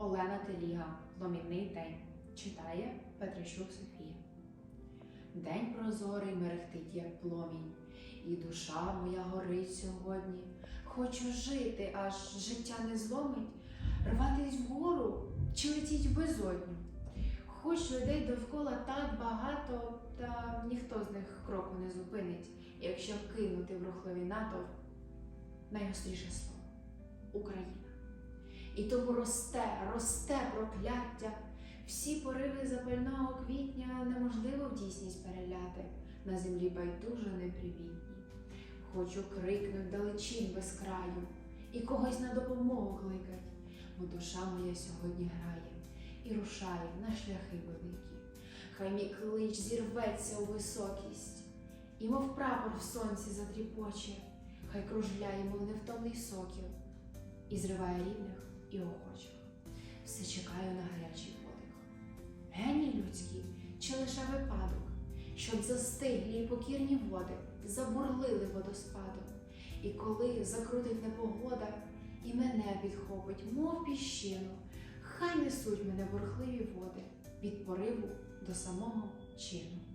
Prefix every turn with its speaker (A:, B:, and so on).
A: Олена Теліга. Ломівний день. Читає Петрищук Софія. День прозорий мерехтить, як пломінь, і душа моя горить сьогодні. Хочу жити, аж життя не зломить, рватись вгору чи летіть в безодню. Хоч людей довкола так багато, та ніхто з них кроку не зупинить, якщо кинути в рухливий натовп найгостріше слово. І тому росте, росте прокляття. Всі пориви запального квітня неможливо в дійсність переляти, на землі байдуже непривітні. Хочу крикнуть далечин без краю і когось на допомогу кликать, бо душа моя сьогодні грає і рушає на шляхи великі. Хай мій клич зірветься у високість, і мов прапор в сонці затріпоче, хай кружляє, мов невтомний сокіл, і зриває рідних і охочих. Все чекаю на гарячий подих. Геній людський чи лише випадок, щоб застиглі й покірні води забурлили водоспадом, і коли закрутить непогода, і мене підхопить, мов піщину, хай несуть мене бурхливі води від пориву до самого чину.